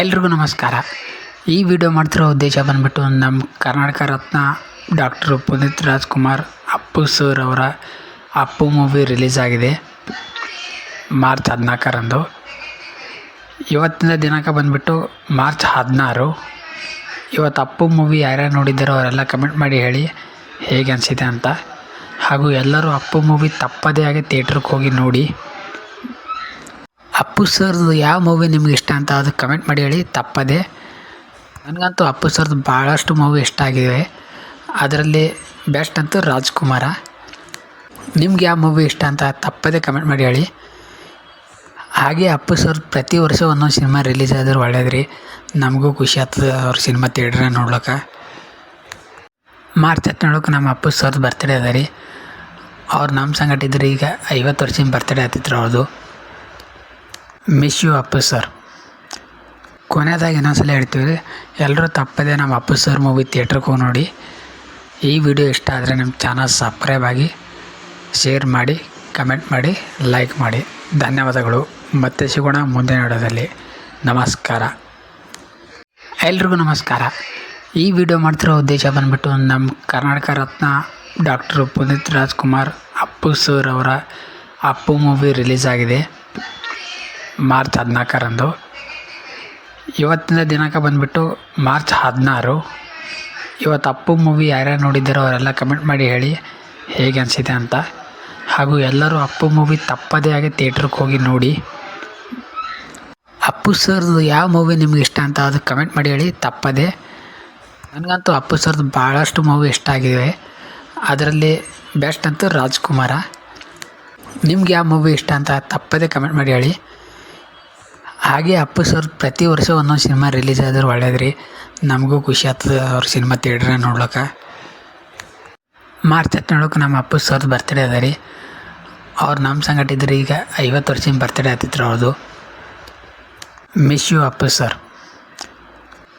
ಎಲ್ರಿಗೂ ನಮಸ್ಕಾರ. ಈ ವಿಡಿಯೋ ಮಾಡ್ತಿರೋ ಉದ್ದೇಶ ಬಂದ್ಬಿಟ್ಟು ನಮ್ಮ ಕರ್ನಾಟಕ ರತ್ನ ಡಾಕ್ಟರ್ ಪುನೀತ್ ರಾಜ್ಕುಮಾರ್ ಅಪ್ಪು ಸರ್ ಅವರ ಅಪ್ಪು ಮೂವಿ ರಿಲೀಸ್ ಆಗಿದೆ. ಮಾರ್ಚ್ ಹದಿನಾಲ್ಕರಂದು. ಇವತ್ತಿನ ದಿನಾಂಕ ಬಂದುಬಿಟ್ಟು ಮಾರ್ಚ್ ಹದಿನಾರು. ಇವತ್ತು ಅಪ್ಪು ಮೂವಿ ಯಾರ್ಯಾರು ನೋಡಿದ್ದಾರೋ ಅವರೆಲ್ಲ ಕಮೆಂಟ್ ಮಾಡಿ ಹೇಳಿ ಹೇಗೆ ಅನಿಸಿದೆ ಅಂತ. ಹಾಗೂ ಎಲ್ಲರೂ ಅಪ್ಪು ಮೂವಿ ತಪ್ಪದೇ ಆಗಿ ಥಿಯೇಟ್ರಿಗೆ ಹೋಗಿ ನೋಡಿ. ಅಪ್ಪು ಸರ್ದು ಯಾವ ಮೂವಿ ನಿಮ್ಗೆ ಇಷ್ಟ ಅಂತ ಅದು ಕಮೆಂಟ್ ಮಾಡಿ ಹೇಳಿ, ತಪ್ಪದೆ. ನನಗಂತೂ ಅಪ್ಪು ಸರ್ದು ಭಾಳಷ್ಟು ಮೂವಿ ಇಷ್ಟ ಆಗಿವೆ. ಅದರಲ್ಲಿ ಬೆಸ್ಟ್ ಅಂತೂ ರಾಜ್ಕುಮಾರ. ನಿಮ್ಗೆ ಯಾವ ಮೂವಿ ಇಷ್ಟ ಅಂತ ತಪ್ಪದೆ ಕಮೆಂಟ್ ಮಾಡಿ ಹೇಳಿ. ಹಾಗೆ ಅಪ್ಪು ಸರ್ ಪ್ರತಿ ವರ್ಷ ಒಂದೊಂದು ಸಿನಿಮಾ ರಿಲೀಸ್ ಆದ್ರೆ ಒಳ್ಳೇದು ನಮಗೂ ಖುಷಿ ಆಗ್ತದೆ ಅವ್ರ ಸಿನಿಮಾ ಥಿಯೇಟ್ರ ನೋಡ್ಲಿಕ್ಕೆ. ಮಾರ್ಚ್ ಹದಿನೇಳಕ್ಕೆ ನಮ್ಮ ಅಪ್ಪು ಸರ್ದು ಬರ್ತ್ಡೇ ಅದ ರೀ. ಅವ್ರು ನಮ್ಮ ಸಂಗಟ ಈಗ ಐವತ್ತು ವರ್ಷದ ಬರ್ತ್ಡೇ ಆಗ್ತಿತ್ತು ಅವ್ರದ್ದು ಮಿಸ್ ಯು ಅಪ್ಪು ಸರ್. ಕೊನೆಯದಾಗಿ ಇನ್ನೊಂದ್ಸಲ ಹೇಳ್ತೀವಿ, ಎಲ್ಲರೂ ತಪ್ಪದೆ ನಮ್ಮ ಅಪ್ಪು ಸರ್ ಮೂವಿ ಥಿಯೇಟ್ರಿಗೆ ಹೋಗಿ ನೋಡಿ. ಈ ವಿಡಿಯೋ ಇಷ್ಟ ಆದರೆ ನಮ್ಮ ಚಾನಲ್ ಸಬ್ಸ್ಕ್ರೈಬ್ ಆಗಿ, ಶೇರ್ ಮಾಡಿ, ಕಮೆಂಟ್ ಮಾಡಿ, ಲೈಕ್ ಮಾಡಿ. ಧನ್ಯವಾದಗಳು. ಮತ್ತೆ ಸಿಗೋಣ ಮುಂದಿನ ವಿಡಿಯೋದಲ್ಲಿ. ನಮಸ್ಕಾರ. ಎಲ್ರಿಗೂ ನಮಸ್ಕಾರ. ಈ ವಿಡಿಯೋ ಮಾಡ್ತಿರೋ ಉದ್ದೇಶ ಬಂದ್ಬಿಟ್ಟು ನಮ್ಮ ಕರ್ನಾಟಕ ರತ್ನ ಡಾಕ್ಟರ್ ಪುನೀತ್ ರಾಜ್ಕುಮಾರ್ ಅಪ್ಪು ಸರ್ ಅವರ ಅಪ್ಪು ಮೂವಿ ರಿಲೀಸ್ ಆಗಿದೆ. ಮಾರ್ಚ್ ಹದಿನಾಲ್ಕರಂದು. ಇವತ್ತಿನ ದಿನಾಂಕ ಬಂದ್ಬಿಟ್ಟು ಮಾರ್ಚ್ ಹದಿನಾರು. ಇವತ್ತು ಅಪ್ಪು ಮೂವಿ ಯಾರ್ಯಾರು ನೋಡಿದ್ದಾರೋ ಅವರೆಲ್ಲ ಕಮೆಂಟ್ ಮಾಡಿ ಹೇಳಿ ಹೇಗೆ ಅನಿಸಿದೆ ಅಂತ. ಹಾಗೂ ಎಲ್ಲರೂ ಅಪ್ಪು ಮೂವಿ ತಪ್ಪದೇ ಆಗಿ ಥಿಯೇಟ್ರಿಗೆ ಹೋಗಿ ನೋಡಿ. ಅಪ್ಪು ಸರ್ದು ಯಾವ ಮೂವಿ ನಿಮ್ಗೆ ಇಷ್ಟ ಅಂತ ಅದು ಕಮೆಂಟ್ ಮಾಡಿ ಹೇಳಿ, ತಪ್ಪದೆ. ನನಗಂತೂ ಅಪ್ಪು ಸರ್ದು ಭಾಳಷ್ಟು ಮೂವಿ ಇಷ್ಟ ಆಗಿದೆ ಅದರಲ್ಲಿ ಬೆಸ್ಟ್ ಅಂತೂ ರಾಜ್ಕುಮಾರ. ನಿಮ್ಗೆ ಯಾವ ಮೂವಿ ಇಷ್ಟ ಅಂತ ತಪ್ಪದೇ ಕಮೆಂಟ್ ಮಾಡಿ ಹೇಳಿ. ಹಾಗೆ ಅಪ್ಪು ಸರ್ ಪ್ರತಿ ವರ್ಷ ಒಂದೊಂದು ಸಿನಿಮಾ ರಿಲೀಸ್ ಆದ್ರೆ ಒಳ್ಳೇದು ನಮಗೂ ಖುಷಿ ಆಗ್ತದೆ ಅವ್ರ ಸಿನಿಮಾ ಥಿಯೇಟ್ರ ನೋಡ್ಲಿಕ್ಕೆ. ಮಾರ್ಚ್ ಹದಿನೇಳಕ್ಕೆ ನಮ್ಮ ಅಪ್ಪು ಸರ್ ಬರ್ತ್ಡೇ ಅದ ರೀ. ಅವ್ರು ನಮ್ಮ ಸಂಗಟ ಇದ್ರೆ ಈಗ ಐವತ್ತು ವರ್ಷದ ಬರ್ತ್ಡೇ ಆಗ್ತಿತ್ತು ಅವ್ರದ್ದು ಮಿಸ್ ಯು ಅಪ್ಪು ಸರ್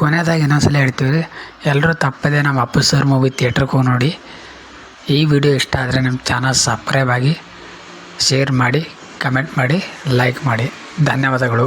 ಕೊನೆಯದಾಗಿ ಇನ್ನೊಂದ್ಸಲ ಹೇಳ್ತೀವಿ ಎಲ್ಲರೂ ತಪ್ಪದೆ ನಮ್ಮ ಅಪ್ಪು ಸರ್ ಮೂವಿ ಥಿಯೇಟ್ರಿಗೆ ಹೋಗಿ ನೋಡಿ. ಈ ವಿಡಿಯೋ ಇಷ್ಟ ಆದರೆ ನಮ್ಮ ಚಾನಲ್ ಸಬ್ಸ್ಕ್ರೈಬ್ ಆಗಿ ಶೇರ್ ಮಾಡಿ ಕಮೆಂಟ್ ಮಾಡಿ ಲೈಕ್ ಮಾಡಿ. ಧನ್ಯವಾದಗಳು.